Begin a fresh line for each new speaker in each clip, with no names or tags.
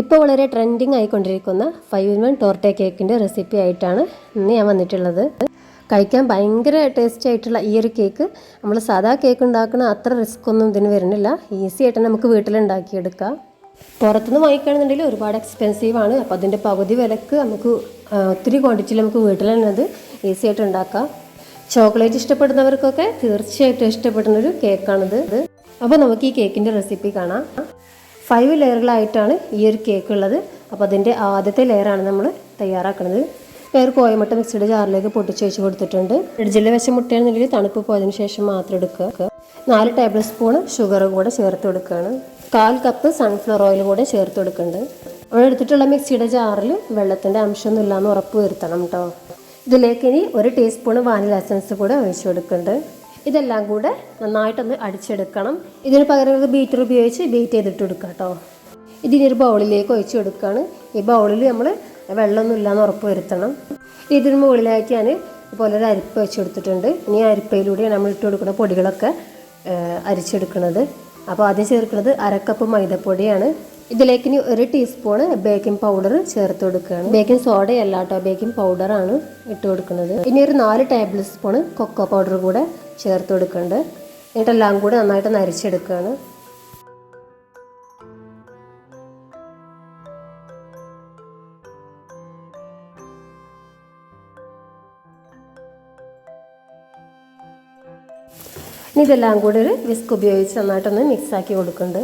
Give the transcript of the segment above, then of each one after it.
ഇപ്പോൾ വളരെ ട്രെൻഡിങ് ആയിക്കൊണ്ടിരിക്കുന്ന ഫൈവ് ഇൻ വൺ ടോർട്ട കേക്കിന്റെ റെസിപ്പി ആയിട്ടാണ് ഇന്ന് ഞാൻ വന്നിട്ടുള്ളത്. കഴിക്കാൻ ഭയങ്കര ടേസ്റ്റി ആയിട്ടുള്ള ഈ ഒരു കേക്ക് നമ്മൾ സാധാ കേക്ക് ഉണ്ടാക്കുന്ന അത്ര റിസ്ക് ഒന്നും ഇതിന് വരുന്നില്ല. ഈസി ആയിട്ട് നമുക്ക് വീട്ടിലുണ്ടാക്കിയെടുക്കാം. പുറത്തുനിന്ന് വാങ്ങിക്കുകയാണെന്നുണ്ടെങ്കിൽ ഒരുപാട് എക്സ്പെൻസീവ് ആണ്. അപ്പോൾ അതിന്റെ പകുതി വിലക്ക് നമുക്ക് ഒത്തിരി ക്വാണ്ടിറ്റിയിൽ നമുക്ക് വീട്ടിൽ തന്നെ അത് ഈസി ആയിട്ട് ഉണ്ടാക്കാം. ചോക്ലേറ്റ് ഇഷ്ടപ്പെടുന്നവർക്കൊക്കെ തീർച്ചയായിട്ടും ഇഷ്ടപ്പെടുന്ന ഒരു കേക്കാണിത് അപ്പോൾ നമുക്ക് ഈ കേക്കിന്റെ റെസിപ്പി കാണാം. ഫൈവ് ലെയറുകളായിട്ടാണ് ഈ ഒരു കേക്ക് ഉള്ളത്. അപ്പോൾ അതിന്റെ ആദ്യത്തെ ലെയറാണ് നമ്മൾ തയ്യാറാക്കുന്നത് വേറെ കോയമുട്ട മിക്സിയുടെ ജാറിലേക്ക് പൊട്ടിച്ച് വെച്ച് കൊടുത്തിട്ടുണ്ട്. ഫ്രിഡ്ജിൽ വെച്ച മുട്ടയാണെന്നുണ്ടെങ്കിൽ തണുപ്പ് പോയതിന് ശേഷം മാത്രം എടുക്കുക. നാല് ടേബിൾ സ്പൂൺ ഷുഗർ കൂടെ ചേർത്ത് കൊടുക്കുകയാണ്. കാൽ കപ്പ് സൺഫ്ലവർ ഓയിൽ കൂടെ ചേർത്ത് കൊടുക്കുന്നുണ്ട്. നമ്മൾ എടുത്തിട്ടുള്ള മിക്സിയുടെ ജാറിൽ വെള്ളത്തിന്റെ അംശമൊന്നും ഇല്ലാന്ന് ഉറപ്പ് വരുത്തണം കേട്ടോ ഇതിലേക്ക് ഇനി ഒരു ടീസ്പൂൺ വാനില എസൻസ് കൂടെ ഒഴിച്ചു കൊടുക്കുന്നുണ്ട്. ഇതെല്ലാം കൂടെ നന്നായിട്ടൊന്ന് അടിച്ചെടുക്കണം. ഇതിന് പകരം ബീറ്റർ ഉപയോഗിച്ച് ബീറ്റ് ചെയ്തിട്ട് എടുക്കാം കേട്ടോ ഇതിനൊരു ബൗളിലേക്ക് ഒഴിച്ചു കൊടുക്കുകയാണ് ഈ ബൗളിൽ നമ്മൾ വെള്ളമൊന്നും ഇല്ലാന്ന് ഉറപ്പ് വരുത്തണം. ഇതിന് മുകളിലായിട്ട് ഞാൻ ഇതുപോലെ ഒരു അരിപ്പ വെച്ച് കൊടുത്തിട്ടുണ്ട്. ഇനി അരിപ്പയിലൂടെയാണ് നമ്മൾ ഇട്ട് കൊടുക്കുന്ന പൊടികളൊക്കെ അരിച്ചെടുക്കുന്നത്. അപ്പോൾ ആദ്യം ചേർക്കുന്നത് അരക്കപ്പ് മൈദപ്പൊടിയാണ്. ഇതിലേക്ക് ഇനി ഒരു ടീസ്പൂണ് ബേക്കിംഗ് പൗഡർ ചേർത്ത് കൊടുക്കുകയാണ്. ബേക്കിംഗ് സോഡയല്ല കേട്ടോ ബേക്കിംഗ് പൗഡറാണ് ഇട്ട് കൊടുക്കുന്നത്. ഇനി ഒരു നാല് ടേബിൾ സ്പൂണ് കൊക്കോ പൗഡർ കൂടെ ചേർത്ത് കൊടുക്കുന്നുണ്ട് എന്നിട്ടെല്ലാം കൂടി നന്നായിട്ട് നരച്ചെടുക്കുകയാണ് ഇനി ഇതെല്ലാം കൂടി ഒരു വിസ്ക് ഉപയോഗിച്ച് നന്നായിട്ടൊന്ന് മിക്സാക്കി കൊടുക്കുന്നുണ്ട്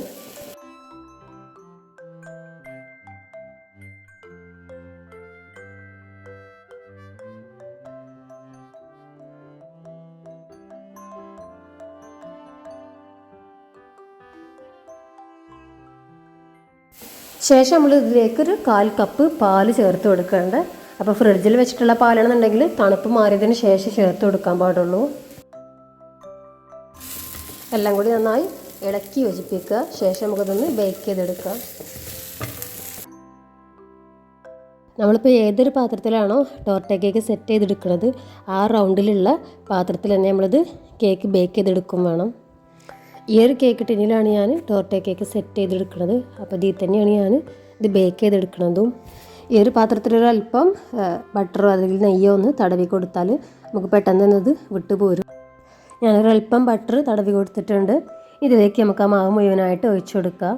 ശേഷം നമ്മൾ ഇതിലേക്ക് ഒരു കാൽ കപ്പ് പാൽ ചേർത്ത് കൊടുക്കേണ്ടത് അപ്പോൾ ഫ്രിഡ്ജിൽ വെച്ചിട്ടുള്ള പാലാണെന്നുണ്ടെങ്കിൽ തണുപ്പ് മാറിയതിന് ശേഷം ചേർത്ത് കൊടുക്കാൻ പാടുള്ളൂ. എല്ലാം കൂടി നന്നായി ഇളക്കി യോജിപ്പിക്കുക. ശേഷം നമുക്കതൊന്ന് ബേക്ക് ചെയ്തെടുക്കാം. നമ്മളിപ്പോൾ ഏതൊരു പാത്രത്തിലാണോ ടോർട്ട കേക്ക് സെറ്റ് ചെയ്തെടുക്കുന്നത് ആ റൗണ്ടിലുള്ള പാത്രത്തിൽ തന്നെ നമ്മളിത് കേക്ക് ബേക്ക് ചെയ്തെടുക്കും വേണം. ഈ ഒരു കേക്ക് ടിന്നിലാണ് ഞാൻ ടോർട്ട കേക്ക് സെറ്റ് ചെയ്തെടുക്കുന്നത്. അപ്പോൾ ഇതിൽ തന്നെയാണ് ഞാൻ ഇത് ബേക്ക് ചെയ്തെടുക്കുന്നതും. ഈ ഒരു പാത്രത്തിൽ അല്പം ബട്ടറോ അല്ലെങ്കിൽ നെയ്യോ ഒന്ന് തടവി കൊടുത്താൽ നമുക്ക് പെട്ടെന്ന് തന്നെ ഇത് വിട്ടുപോരും ഞാനൊരൽപ്പം ബട്ടർ തടവി കൊടുത്തിട്ടുണ്ട്. ഇതിലേക്ക് നമുക്ക് ആ മാവ് മുഴുവനായിട്ട് ഒഴിച്ചു കൊടുക്കാം.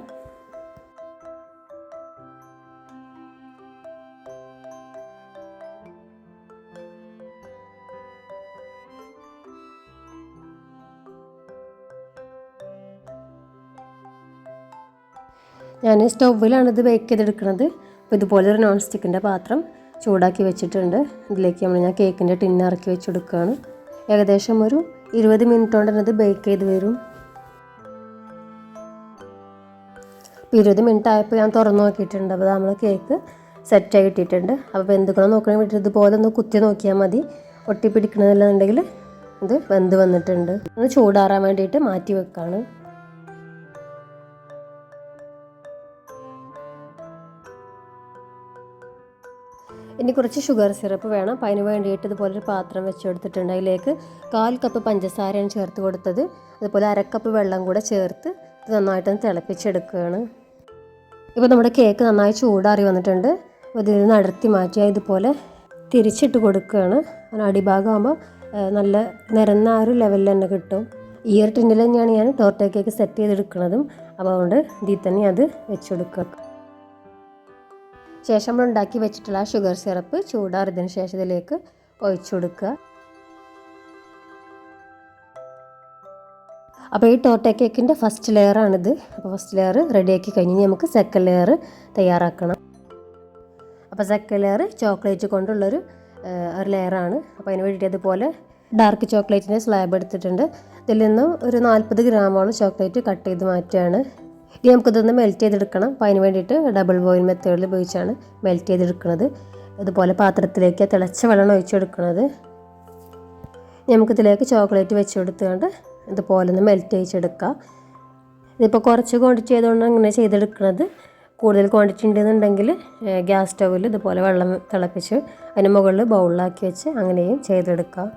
ഞാൻ സ്റ്റൗവിലാണ് ഇത് ബേക്ക് ചെയ്തെടുക്കുന്നത് അപ്പോൾ ഇതുപോലെ ഒരു നോൺ സ്റ്റിക്കിന്റെ പാത്രം ചൂടാക്കി വെച്ചിട്ടുണ്ട്. ഇതിലേക്ക് നമ്മൾ ഞാൻ കേക്കിന്റെ ടിന്ന് ഇറക്കി വെച്ച് കൊടുക്കുകയാണ് ഏകദേശം ഒരു ഇരുപത് മിനിറ്റ് കൊണ്ട് തന്നെ ഇത് ബേക്ക് ചെയ്ത് വരും. അപ്പോൾ ഇരുപത് മിനിറ്റ് ആയപ്പോൾ ഞാൻ തുറന്നു നോക്കിയിട്ടുണ്ട്. അപ്പോൾ നമ്മൾ കേക്ക് സെറ്റായി കിട്ടിയിട്ടുണ്ട്. അപ്പോൾ വെന്തുക്കണം നോക്കണമെങ്കിൽ വീട്ടിൽ ഇതുപോലെ ഒന്ന് കുത്തി നോക്കിയാൽ മതി. ഒട്ടി പിടിക്കണമെന്നുണ്ടെങ്കിൽ ഇത് വെന്ത് വന്നിട്ടുണ്ട്. ഒന്ന് ചൂടാറാൻ വേണ്ടിയിട്ട് മാറ്റി വെക്കാണ്. ഇനി കുറച്ച് ഷുഗർ സിറപ്പ് വേണം. അപ്പോൾ അതിന് വേണ്ടിയിട്ട് ഇതുപോലൊരു പാത്രം വെച്ച് കൊടുത്തിട്ടുണ്ട് അതിലേക്ക് കാൽ കപ്പ് പഞ്ചസാരയാണ് ചേർത്ത് കൊടുത്തത്. അതുപോലെ അരക്കപ്പ് വെള്ളം കൂടെ ചേർത്ത് ഇത് നന്നായിട്ടൊന്ന് തിളപ്പിച്ചെടുക്കുകയാണ്. ഇപ്പോൾ നമ്മുടെ കേക്ക് നന്നായി ചൂടാറി വന്നിട്ടുണ്ട്. അപ്പോൾ ഇതിൽ നിന്ന് അടർത്തി മാറ്റി ഇതുപോലെ തിരിച്ചിട്ട് കൊടുക്കുകയാണ്. അടിഭാഗമാകുമ്പോൾ നല്ല നിരന്ന ആ ഒരു ലെവലിൽ തന്നെ കിട്ടും. ഈ ഒരു ടിന്നിൽ തന്നെയാണ് ഞാൻ ടോർട്ട കേക്ക് സെറ്റ് ചെയ്തെടുക്കുന്നതും. അപ്പോൾ അതുകൊണ്ട് ഇതിൽ തന്നെ അത് വെച്ചെടുക്കുക. ശേഷം നമ്മൾ ഉണ്ടാക്കി വെച്ചിട്ടുള്ള ആ ഷുഗർ സിറപ്പ് ചൂടാറിയതിന് ശേഷം ഇതിലേക്ക് ഒഴിച്ചു കൊടുക്കുക. അപ്പോൾ ഈ ടോട്ട കേക്കിന്റെ ഫസ്റ്റ് ലെയറാണിത് അപ്പോൾ ഫസ്റ്റ് ലെയർ റെഡിയാക്കി കഴിഞ്ഞ് നമുക്ക് സെക്കൻഡ് ലെയർ തയ്യാറാക്കണം. അപ്പോൾ സെക്കൻഡ് ലെയർ ചോക്ലേറ്റ് കൊണ്ടുള്ളൊരു ഒരു ലെയറാണ് അപ്പോൾ അതിന് വേണ്ടിയിട്ട് അതുപോലെ ഡാർക്ക് ചോക്ലേറ്റിന്റെ സ്ലാബ് എടുത്തിട്ടുണ്ട്. ഇതിൽ നിന്നും ഒരു നാൽപ്പത് ഗ്രാമോളം ചോക്ലേറ്റ് കട്ട് ചെയ്ത് മാറ്റുകയാണ്. ഇനി നമുക്കിതൊന്ന് മെൽറ്റ് ചെയ്തെടുക്കണം. അപ്പോൾ അതിന് വേണ്ടിയിട്ട് ഡബിൾ ബോയിൽ മെത്തേഡിൽ ഉപയോഗിച്ചാണ് മെൽറ്റ് ചെയ്തെടുക്കുന്നത്. ഇതുപോലെ പാത്രത്തിലേക്ക് തിളച്ച വെള്ളം ഒഴിച്ചെടുക്കുന്നത് നമുക്കിതിലേക്ക് ചോക്ലേറ്റ് വെച്ച് കൊടുത്തുകൊണ്ട് ഇതുപോലെ ഒന്ന് മെൽറ്റ് ചെയ്യിച്ചെടുക്കുക ഇതിപ്പോൾ കുറച്ച് ക്വാണ്ടിറ്റി ആയതുകൊണ്ട് ഇങ്ങനെ ചെയ്തെടുക്കുന്നത് കൂടുതൽ ക്വാണ്ടിറ്റി ഉണ്ടെന്നുണ്ടെങ്കിൽ ഗ്യാസ് സ്റ്റൗവിൽ ഇതുപോലെ വെള്ളം തിളപ്പിച്ച് അതിന് മുകളിൽ ബൗളിലാക്കി വെച്ച് അങ്ങനെയും ചെയ്തെടുക്കാം.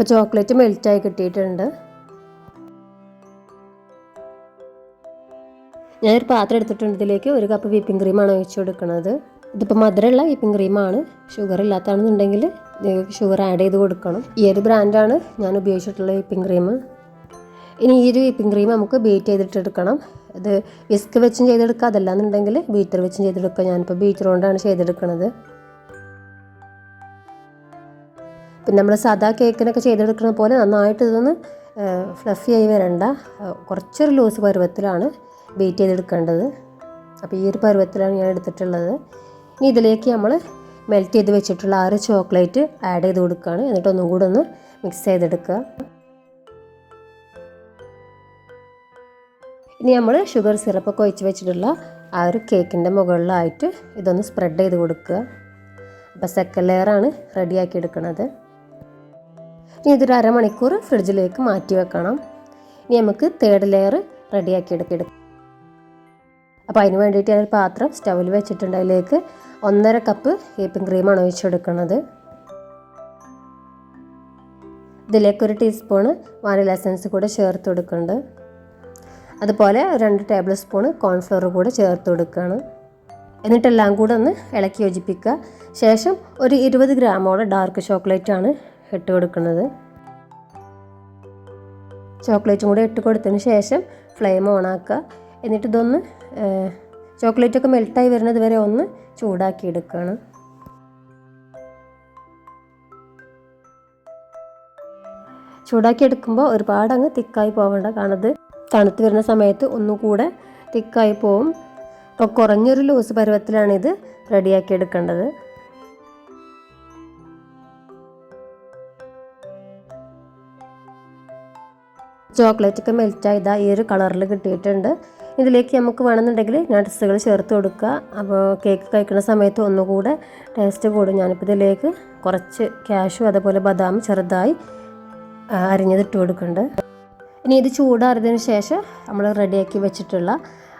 അപ്പോൾ ചോക്ലേറ്റ് മെൽറ്റായി കിട്ടിയിട്ടുണ്ട്. ഞാനൊരു പാത്രം എടുത്തിട്ടുണ്ട്. ഇതിലേക്ക് ഒരു കപ്പ് വിപ്പിംഗ് ക്രീമാണ് ഒഴിച്ചു കൊടുക്കുന്നത്. ഇതിപ്പോൾ മധുരമുള്ള വിപ്പിംഗ് ക്രീമാണ്. ഷുഗർ ഇല്ലാത്തതാണെന്നുണ്ടെങ്കിൽ ഷുഗർ ആഡ് ചെയ്ത് കൊടുക്കണം. ഈ ഒരു ബ്രാൻഡാണ് ഞാൻ ഉപയോഗിച്ചിട്ടുള്ള വിപ്പിംഗ് ക്രീം ഇനി ഈ ഒരു വിപ്പിംഗ് ക്രീം നമുക്ക് ബീറ്റ് ചെയ്തിട്ടെടുക്കണം ഇത് വിസ്ക് വെച്ചും ചെയ്തെടുക്കുക. അതല്ലാന്നുണ്ടെങ്കിൽ ബീറ്റർ വെച്ചും ചെയ്തെടുക്കുക. ഞാനിപ്പോൾ ബീറ്റർ കൊണ്ടാണ് ചെയ്തെടുക്കുന്നത് പിന്നെ നമ്മൾ സാധാ കേക്കിനൊക്കെ ചെയ്തെടുക്കുന്ന പോലെ നന്നായിട്ട് ഇതൊന്ന് ഫ്ലഫി ആയി വരണ്ട കുറച്ചൊരു ലൂസ് പരുവത്തിലാണ് ബീറ്റ് ചെയ്തെടുക്കേണ്ടത്. അപ്പോൾ ഈ ഒരു പരുവത്തിലാണ് ഞാൻ എടുത്തിട്ടുള്ളത്. ഇനി ഇതിലേക്ക് നമ്മൾ മെൽറ്റ് ചെയ്ത് വെച്ചിട്ടുള്ള ആ ഒരു ചോക്ലേറ്റ് ആഡ് ചെയ്ത് കൊടുക്കുകയാണ്. എന്നിട്ട് ഒന്നും കൂടെ ഒന്ന് മിക്സ് ചെയ്തെടുക്കുക. ഇനി നമ്മൾ ഷുഗർ സിറപ്പൊക്കെ ഒഴിച്ച് വെച്ചിട്ടുള്ള ആ ഒരു കേക്കിന്റെ മുകളിലായിട്ട് ഇതൊന്ന് സ്പ്രെഡ് ചെയ്ത് കൊടുക്കുക. അപ്പോൾ സെക്കൻഡ് ലെയറാണ് റെഡിയാക്കി എടുക്കുന്നത് ഇനി ഇതൊരു അരമണിക്കൂർ ഫ്രിഡ്ജിലേക്ക് മാറ്റി വെക്കണം. ഇനി നമുക്ക് തേർഡ് ലെയർ റെഡിയാക്കി എടുക്കാം അപ്പോൾ അതിന് വേണ്ടിയിട്ട് ഞാനൊരു പാത്രം സ്റ്റൗവിൽ വെച്ചിട്ടുണ്ട്. അതിലേക്ക് ഒന്നര കപ്പ് ഏപ്പിംഗ് ക്രീമാണ് ഒഴിച്ചെടുക്കുന്നത് ഇതിലേക്ക് ഒരു ടീസ്പൂണ് വാനില എസൻസ് കൂടെ ചേർത്ത് കൊടുക്കുന്നുണ്ട് അതുപോലെ രണ്ട് ടേബിൾ സ്പൂണ് കോൺഫ്ലവർ കൂടെ ചേർത്ത് കൊടുക്കുകയാണ് എന്നിട്ടെല്ലാം കൂടെ ഒന്ന് ഇളക്കി യോജിപ്പിക്കുക. ശേഷം ഒരു ഇരുപത് ഗ്രാമോളം ഡാർക്ക് ചോക്ലേറ്റ് ആണ് ഇട്ട് കൊടുക്കുന്നത്. ചോക്ലേറ്റും കൂടെ ഇട്ട് കൊടുത്തതിന് ശേഷം ഫ്ലെയിം ഓണാക്കുക എന്നിട്ട് ഇതൊന്ന് ചോക്ലേറ്റൊക്കെ മെൽട്ടായി വരുന്നത് വരെ ഒന്ന് ചൂടാക്കി എടുക്കുകയാണ് ചൂടാക്കി എടുക്കുമ്പോൾ ഒരുപാട് അങ്ങ് തിക്കായി പോവേണ്ട. കാണത് തണുത്ത് വരുന്ന സമയത്ത് ഒന്നുകൂടെ തിക്കായി പോവും. അപ്പോൾ കുറഞ്ഞൊരു ലൂസ് പരുവത്തിലാണ് ഇത് റെഡിയാക്കി എടുക്കേണ്ടത്. ചോക്ലേറ്റ് ഒക്കെ മെൽറ്റ് ഇതാ ഈ ഒരു കളറിൽ കിട്ടിയിട്ടുണ്ട്. ഇതിലേക്ക് നമുക്ക് വേണമെന്നുണ്ടെങ്കിൽ നട്ട്സുകൾ ചേർത്ത് കൊടുക്കുക. അപ്പോൾ കേക്ക് കഴിക്കുന്ന സമയത്ത് ഒന്നുകൂടെ ടേസ്റ്റ് കൂടും. ഞാനിപ്പോൾ ഇതിലേക്ക് കുറച്ച് ക്യാഷും അതുപോലെ ബദാം ചെറുതായി അരിഞ്ഞതിട്ട് കൊടുക്കുന്നുണ്ട്. ഇനി ഇത് ചൂടാറിയതിന് ശേഷം നമ്മൾ റെഡിയാക്കി വെച്ചിട്ടുള്ള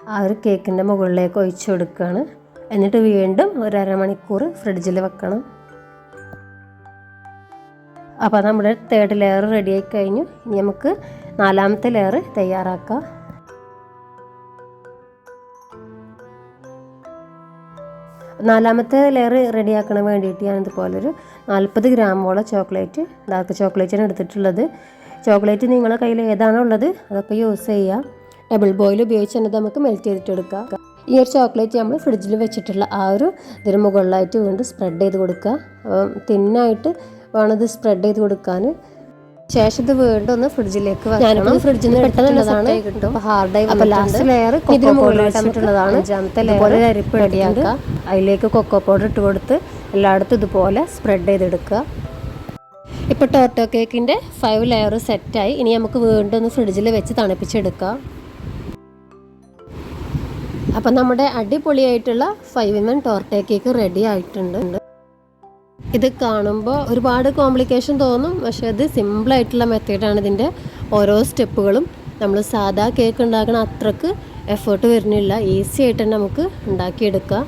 ആ ഒരു കേക്കിന്റെ മുകളിലേക്ക് ഒഴിച്ചു കൊടുക്കുകയാണ്. എന്നിട്ട് വീണ്ടും ഒരു അരമണിക്കൂർ ഫ്രിഡ്ജിൽ വെക്കണം. അപ്പോൾ നമ്മുടെ തേർഡ് ലെയർ റെഡിയായി കഴിഞ്ഞു. ഇനി നമുക്ക് നാലാമത്തെ ലെയർ തയ്യാറാക്കുക. നാലാമത്തെ ലെയർ റെഡിയാക്കണ വേണ്ടിയിട്ട് ഞാൻ ഇതുപോലൊരു നാൽപ്പത് ഗ്രാമോളം ചോക്ലേറ്റ് ഡാർക്ക് ചോക്ലേറ്റാണ് എടുത്തിട്ടുള്ളത്. ചോക്ലേറ്റ് നിങ്ങളുടെ കയ്യിൽ ഏതാണോ ഉള്ളത് അതൊക്കെ യൂസ് ചെയ്യുക. ഡബിൾ ബോയിൽ ഉപയോഗിച്ച് തന്നെ നമുക്ക് മെൽറ്റ് ചെയ്തിട്ടെടുക്കുക ഈ ഒരു ചോക്ലേറ്റ് നമ്മൾ ഫ്രിഡ്ജിൽ വെച്ചിട്ടുള്ള ആ ഒരു ഇതിന് മുകളിലായിട്ട് വീണ്ടും സ്പ്രെഡ് ചെയ്ത് കൊടുക്കുക. തിന്നായിട്ട് വേണം ഇത് സ്പ്രെഡ് ചെയ്ത് കൊടുക്കാൻ. ശേഷം ഇത് വീണ്ടും ഒന്ന് ഫ്രിഡ്ജിലേക്ക് ഞാനിപ്പോൾ ഫ്രിഡ്ജിൽ നിന്ന് പെട്ടെന്ന് കിട്ടും ഹാർഡായി ലാസ്റ്റ് ലെയർ ഇതിന് മുകളിലിട്ടുള്ളതാണ് അഞ്ചാമത്തെ ലെയർ അരിപ്പ് റെഡിയാക്കുക അതിലേക്ക് കൊക്കോ പൗഡർ ഇട്ട് കൊടുത്ത് എല്ലായിടത്തും ഇതുപോലെ സ്പ്രെഡ് ചെയ്തെടുക്കുക. ഇപ്പോൾ ടോട്ടോ കേക്കിന്റെ ഫൈവ് ലെയർ സെറ്റായി ഇനി നമുക്ക് വീണ്ടും ഒന്ന് ഫ്രിഡ്ജിൽ വെച്ച് തണുപ്പിച്ചെടുക്കാം. അപ്പം നമ്മുടെ അടിപൊളിയായിട്ടുള്ള five in one torte cake ready ആയിട്ടുണ്ട്. ഇത് കാണുമ്പോൾ ഒരുപാട് കോംപ്ലിക്കേഷൻ തോന്നും പക്ഷെ അത് സിമ്പിളായിട്ടുള്ള മെത്തേഡാണ് ഇതിന്റെ ഓരോ സ്റ്റെപ്പുകളും. നമ്മൾ സാധാ കേക്ക് ഉണ്ടാക്കണ അത്രയ്ക്ക് എഫേർട്ട് വരുന്നില്ല. ഈസി ആയിട്ട് തന്നെ നമുക്ക് ഉണ്ടാക്കിയെടുക്കാം.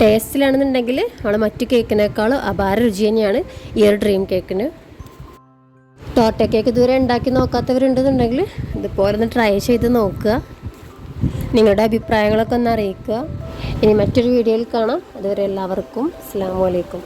ടേസ്റ്റിലാണെന്നുണ്ടെങ്കിൽ നമ്മൾ മറ്റു കേക്കിനേക്കാളും അപാര രുചി തന്നെയാണ് ഈ ഒരു ഡ്രീം കേക്കിന് ടോട്ട കേക്ക് ഇതുവരെ ഉണ്ടാക്കി നോക്കാത്തവരുണ്ടെന്നുണ്ടെങ്കിൽ ഇതുപോലെ ഒന്ന് ട്രൈ ചെയ്ത് നോക്കുക. നിങ്ങളുടെ അഭിപ്രായങ്ങളൊക്കെ ഒന്ന് അറിയിക്കുക. ഇനി മറ്റൊരു വീഡിയോയിൽ കാണാം. അതുവരെ എല്ലാവർക്കും അസ്സാം വലൈക്കും